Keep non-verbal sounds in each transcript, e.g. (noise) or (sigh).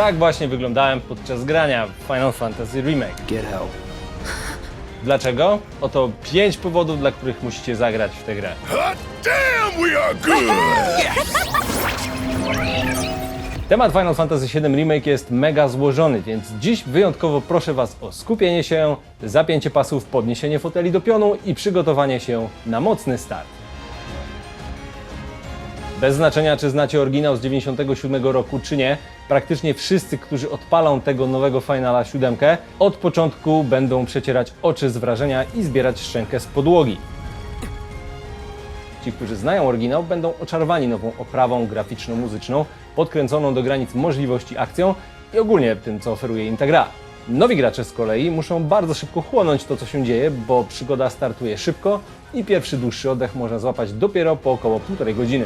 Tak właśnie wyglądałem podczas grania w Final Fantasy Remake. Get help. Dlaczego? Oto 5 powodów, dla których musicie zagrać w tę grę. Damn, we are good! (laughs) Temat Final Fantasy VII Remake jest mega złożony, więc dziś wyjątkowo proszę Was o skupienie się, zapięcie pasów, podniesienie foteli do pionu i przygotowanie się na mocny start. Bez znaczenia, czy znacie oryginał z 97 roku, czy nie, praktycznie wszyscy, którzy odpalą tego nowego Finala 7, od początku będą przecierać oczy z wrażenia i zbierać szczękę z podłogi. Ci, którzy znają oryginał, będą oczarowani nową oprawą graficzno-muzyczną, podkręconą do granic możliwości akcją i ogólnie tym, co oferuje im ta gra. Nowi gracze z kolei muszą bardzo szybko chłonąć to, co się dzieje, bo przygoda startuje szybko i pierwszy dłuższy oddech można złapać dopiero po około półtorej godziny.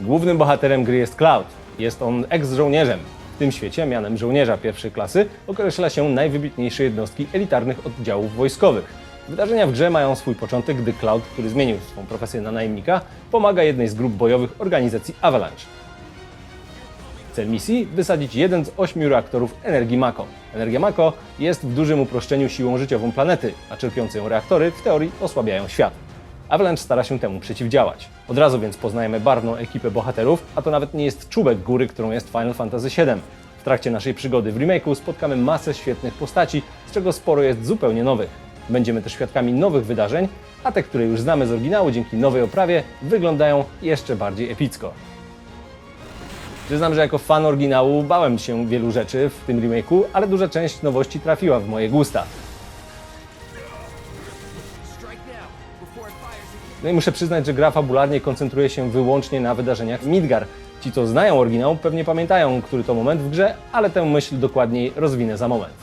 Głównym bohaterem gry jest Cloud. Jest on eks-żołnierzem. W tym świecie mianem żołnierza pierwszej klasy określa się najwybitniejsze jednostki elitarnych oddziałów wojskowych. Wydarzenia w grze mają swój początek, gdy Cloud, który zmienił swą profesję na najemnika, pomaga jednej z grup bojowych organizacji Avalanche. Cel misji wysadzić jeden z ośmiu reaktorów energii Mako. Energia Mako jest w dużym uproszczeniu siłą życiową planety, a czerpiące ją reaktory w teorii osłabiają świat. Avalanche stara się temu przeciwdziałać. Od razu więc poznajemy barwną ekipę bohaterów, a to nawet nie jest czubek góry, którą jest Final Fantasy VII. W trakcie naszej przygody w remake'u spotkamy masę świetnych postaci, z czego sporo jest zupełnie nowych. Będziemy też świadkami nowych wydarzeń, a te, które już znamy z oryginału dzięki nowej oprawie, wyglądają jeszcze bardziej epicko. Przyznam, że jako fan oryginału bałem się wielu rzeczy w tym remake'u, ale duża część nowości trafiła w moje gusta. No i muszę przyznać, że gra fabularnie koncentruje się wyłącznie na wydarzeniach w Midgar. Ci, co znają oryginał, pewnie pamiętają, który to moment w grze, ale tę myśl dokładniej rozwinę za moment.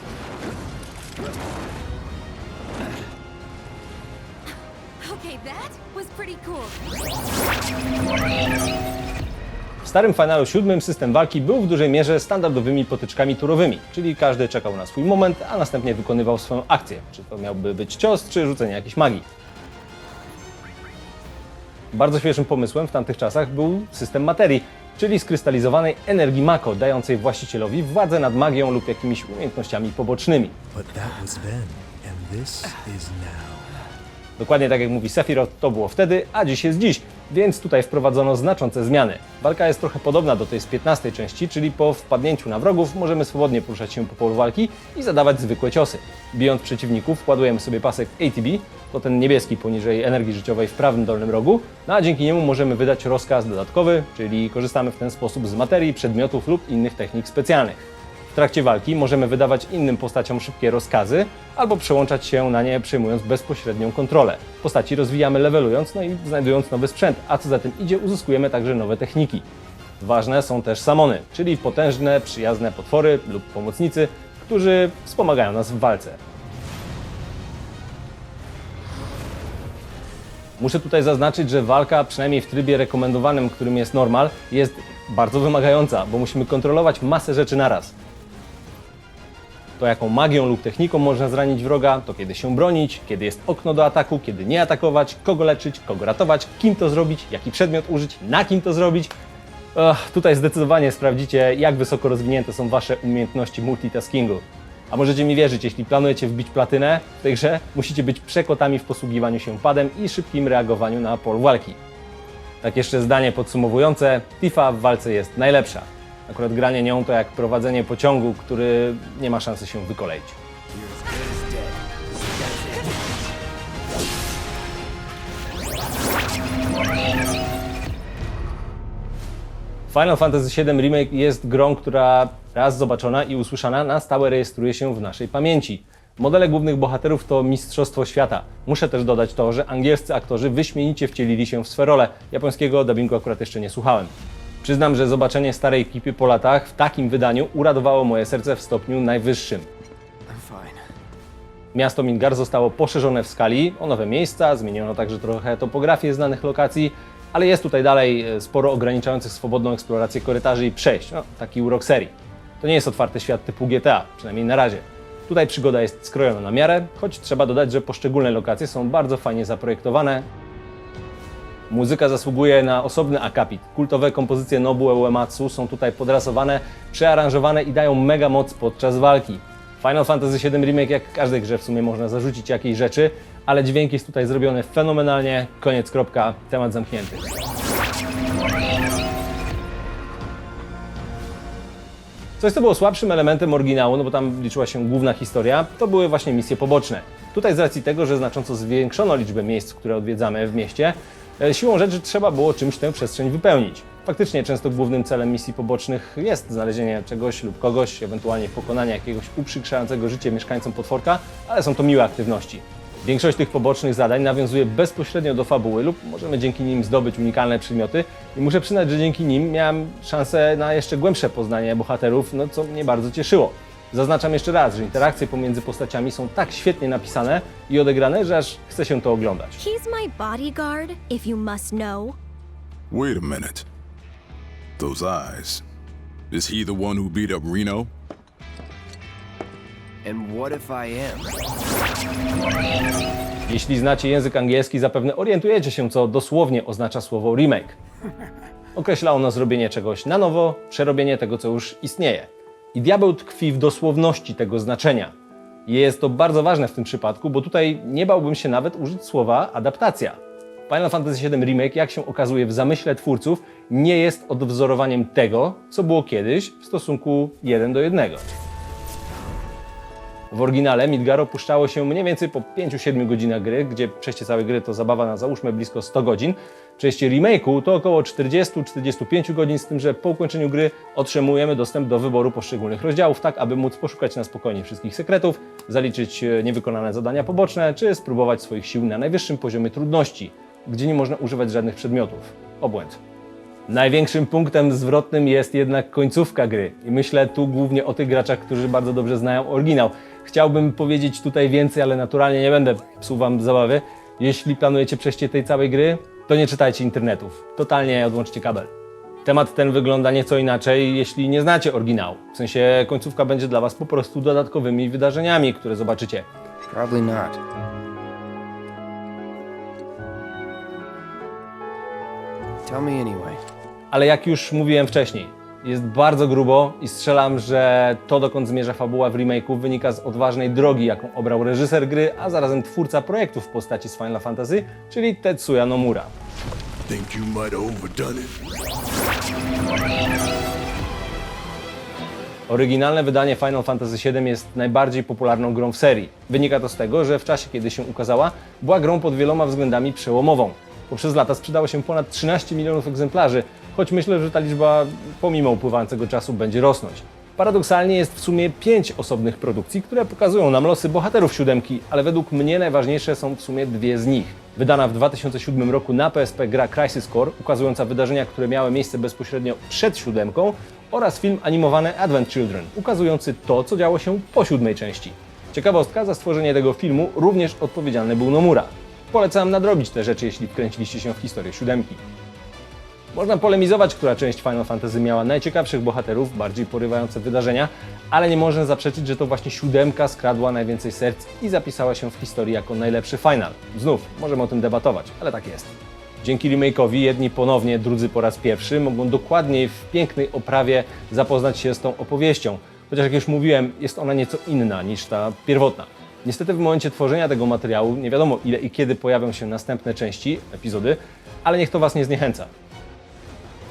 W starym Finalu 7 system walki był w dużej mierze standardowymi potyczkami turowymi, czyli każdy czekał na swój moment, a następnie wykonywał swoją akcję. Czy to miałby być cios, czy rzucenie jakiejś magii. Bardzo świeżym pomysłem w tamtych czasach był system materii, czyli skrystalizowanej energii Mako, dającej właścicielowi władzę nad magią lub jakimiś umiejętnościami pobocznymi. Dokładnie tak jak mówi Sephiroth, to było wtedy, a dziś jest dziś, więc tutaj wprowadzono znaczące zmiany. Walka jest trochę podobna do tej z 15 części, czyli po wpadnięciu na wrogów możemy swobodnie poruszać się po polu walki i zadawać zwykłe ciosy. Bijąc przeciwników wkładujemy sobie pasek ATB, to ten niebieski poniżej energii życiowej w prawym dolnym rogu, no a dzięki niemu możemy wydać rozkaz dodatkowy, czyli korzystamy w ten sposób z materii, przedmiotów lub innych technik specjalnych. Trakcie walki możemy wydawać innym postaciom szybkie rozkazy albo przełączać się na nie przejmując bezpośrednią kontrolę. Postaci rozwijamy levelując, no i znajdując nowy sprzęt, a co za tym idzie uzyskujemy także nowe techniki. Ważne są też samony, czyli potężne, przyjazne potwory lub pomocnicy, którzy wspomagają nas w walce. Muszę tutaj zaznaczyć, że walka, przynajmniej w trybie rekomendowanym, którym jest normal, jest bardzo wymagająca, bo musimy kontrolować masę rzeczy naraz. To jaką magią lub techniką można zranić wroga, to kiedy się bronić, kiedy jest okno do ataku, kiedy nie atakować, kogo leczyć, kogo ratować, kim to zrobić, jaki przedmiot użyć, na kim to zrobić. Tutaj zdecydowanie sprawdzicie, jak wysoko rozwinięte są Wasze umiejętności multitaskingu. A możecie mi wierzyć, jeśli planujecie wbić platynę w tej grze, musicie być przekotami w posługiwaniu się padem i szybkim reagowaniu na pol walki. Tak jeszcze zdanie podsumowujące, Tifa w walce jest najlepsza. Akurat granie nią to jak prowadzenie pociągu, który nie ma szansy się wykoleić. Final Fantasy VII Remake jest grą, która raz zobaczona i usłyszana na stałe rejestruje się w naszej pamięci. Modele głównych bohaterów to mistrzostwo świata. Muszę też dodać to, że angielscy aktorzy wyśmienicie wcielili się w swe role. Japońskiego dubbingu akurat jeszcze nie słuchałem. Przyznam, że zobaczenie starej ekipy po latach w takim wydaniu uradowało moje serce w stopniu najwyższym. Miasto Midgar zostało poszerzone w skali o nowe miejsca, zmieniono także trochę topografię znanych lokacji, ale jest tutaj dalej e, sporo ograniczających swobodną eksplorację korytarzy i przejść, no, taki urok serii. To nie jest otwarty świat typu GTA, przynajmniej na razie. Tutaj przygoda jest skrojona na miarę, choć trzeba dodać, że poszczególne lokacje są bardzo fajnie zaprojektowane Muzyka zasługuje na osobny akapit. Kultowe kompozycje Nobuo Uematsu są tutaj podrasowane, przearanżowane i dają mega moc podczas walki. Final Fantasy VII Remake, jak każdej grze w sumie można zarzucić jakieś rzeczy, ale dźwięk jest tutaj zrobiony fenomenalnie. Koniec, kropka, temat zamknięty. Coś, co było słabszym elementem oryginału, no bo tam liczyła się główna historia, to były właśnie misje poboczne. Tutaj z racji tego, że znacząco zwiększono liczbę miejsc, które odwiedzamy w mieście, siłą rzeczy trzeba było czymś tę przestrzeń wypełnić. Faktycznie często głównym celem misji pobocznych jest znalezienie czegoś lub kogoś, ewentualnie pokonanie jakiegoś uprzykrzającego życie mieszkańcom potworka, ale są to miłe aktywności. Większość tych pobocznych zadań nawiązuje bezpośrednio do fabuły lub możemy dzięki nim zdobyć unikalne przedmioty i muszę przyznać, że dzięki nim miałem szansę na jeszcze głębsze poznanie bohaterów, no co mnie bardzo cieszyło. Zaznaczam jeszcze raz, że interakcje pomiędzy postaciami są tak świetnie napisane i odegrane, że aż chce się to oglądać. He's my bodyguard, if you must know. Wait a minute. Those eyes. Is he the one who beat up Reno? And what if I am? Jeśli znacie język angielski, zapewne orientujecie się, co dosłownie oznacza słowo remake. Określa ono zrobienie czegoś na nowo, przerobienie tego, co już istnieje. I diabeł tkwi w dosłowności tego znaczenia. Jest to bardzo ważne w tym przypadku, bo tutaj nie bałbym się nawet użyć słowa adaptacja. Final Fantasy VII Remake, jak się okazuje w zamyśle twórców, nie jest odwzorowaniem tego, co było kiedyś w stosunku 1 do 1. W oryginale Midgar opuszczało się mniej więcej po 5-7 godzinach gry, gdzie przejście całej gry to zabawa na załóżmy blisko 100 godzin. Przejście remake'u to około 40-45 godzin, z tym, że po ukończeniu gry otrzymujemy dostęp do wyboru poszczególnych rozdziałów, tak aby móc poszukać na spokojnie wszystkich sekretów, zaliczyć e, niewykonane zadania poboczne, czy spróbować swoich sił na najwyższym poziomie trudności, gdzie nie można używać żadnych przedmiotów. Obłęd. Największym punktem zwrotnym jest jednak końcówka gry. I myślę tu głównie o tych graczach, którzy bardzo dobrze znają oryginał. Chciałbym powiedzieć tutaj więcej, ale naturalnie nie będę psuł wam zabawy. Jeśli planujecie przejście tej całej gry, to nie czytajcie internetów. Totalnie odłączcie kabel. Temat ten wygląda nieco inaczej, jeśli nie znacie oryginału. W sensie końcówka będzie dla was po prostu dodatkowymi wydarzeniami, które zobaczycie. Probably not. Tell me anyway. ale jak już mówiłem wcześniej, jest bardzo grubo i strzelam, że to dokąd zmierza fabuła w remake'u wynika z odważnej drogi, jaką obrał reżyser gry, a zarazem twórca projektu w postaci z Final Fantasy, czyli Tetsuya Nomura. Oryginalne wydanie Final Fantasy VII jest najbardziej popularną grą w serii. Wynika to z tego, że w czasie, kiedy się ukazała, była grą pod wieloma względami przełomową. Poprzez lata sprzedało się ponad 13 milionów egzemplarzy, choć myślę, że ta liczba pomimo upływającego czasu będzie rosnąć. Paradoksalnie jest w sumie pięć osobnych produkcji, które pokazują nam losy bohaterów siódemki, ale według mnie najważniejsze są w sumie dwie z nich. Wydana w 2007 roku na PSP gra Crisis Core, ukazująca wydarzenia, które miały miejsce bezpośrednio przed siódemką, oraz film animowany Advent Children, ukazujący to, co działo się po siódmej części. Ciekawostka, za stworzenie tego filmu również odpowiedzialny był Nomura. Polecam nadrobić te rzeczy, jeśli wkręciliście się w historię siódemki. Można polemizować, która część Final Fantasy miała najciekawszych bohaterów, bardziej porywające wydarzenia, ale nie można zaprzeczyć, że to właśnie siódemka skradła najwięcej serc i zapisała się w historii jako najlepszy final. Znów, możemy o tym debatować, ale tak jest. Dzięki remake'owi jedni ponownie, drudzy po raz pierwszy mogą dokładniej w pięknej oprawie zapoznać się z tą opowieścią. Chociaż jak już mówiłem, jest ona nieco inna niż ta pierwotna. Niestety w momencie tworzenia tego materiału nie wiadomo ile i kiedy pojawią się następne części, epizody, ale niech to Was nie zniechęca.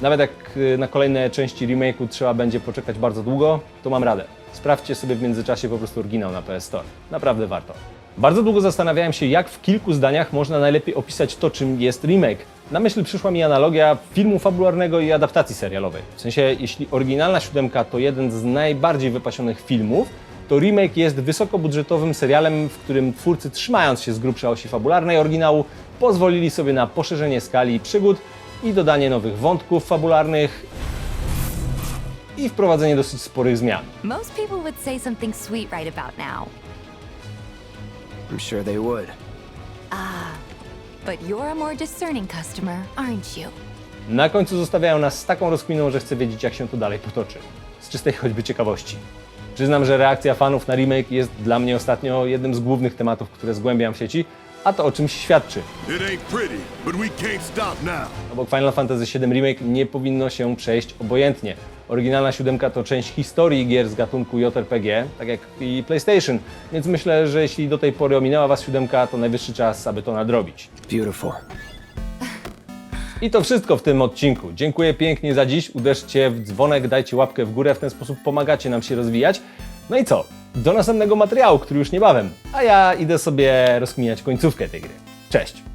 Nawet jak y, na kolejne części remake'u trzeba będzie poczekać bardzo długo, to mam radę. Sprawdźcie sobie w międzyczasie po prostu oryginał na PS Store. Naprawdę warto. Bardzo długo zastanawiałem się, jak w kilku zdaniach można najlepiej opisać to, czym jest remake. Na myśl przyszła mi analogia filmu fabularnego i adaptacji serialowej. W sensie, jeśli oryginalna siódemka to jeden z najbardziej wypasionych filmów, to remake jest wysokobudżetowym serialem, w którym twórcy, trzymając się z grubsza osi fabularnej oryginału, pozwolili sobie na poszerzenie skali przygód i dodanie nowych wątków fabularnych i wprowadzenie dosyć sporych zmian. Most people would say something sweet right about now. I'm sure they would. But you're a more discerning customer, aren't you? Na końcu zostawiają nas z taką rozkminą, że chcę wiedzieć, jak się to dalej potoczy. Z czystej choćby ciekawości. Przyznam, że reakcja fanów na remake jest dla mnie ostatnio jednym z głównych tematów, które zgłębiam w sieci, A to o czymś świadczy. Pretty. Obok Final Fantasy VII Remake nie powinno się przejść obojętnie. Oryginalna siódemka to część historii gier z gatunku JRPG, tak jak i PlayStation, więc myślę, że jeśli do tej pory ominęła Was siódemka, to najwyższy czas, aby to nadrobić. Beautiful. I to wszystko w tym odcinku. Dziękuję pięknie za dziś. Uderzcie w dzwonek, dajcie łapkę w górę, w ten sposób pomagacie nam się rozwijać. No i co? Do następnego materiału, który już niebawem. A ja idę sobie rozkminiać końcówkę tej gry. Cześć!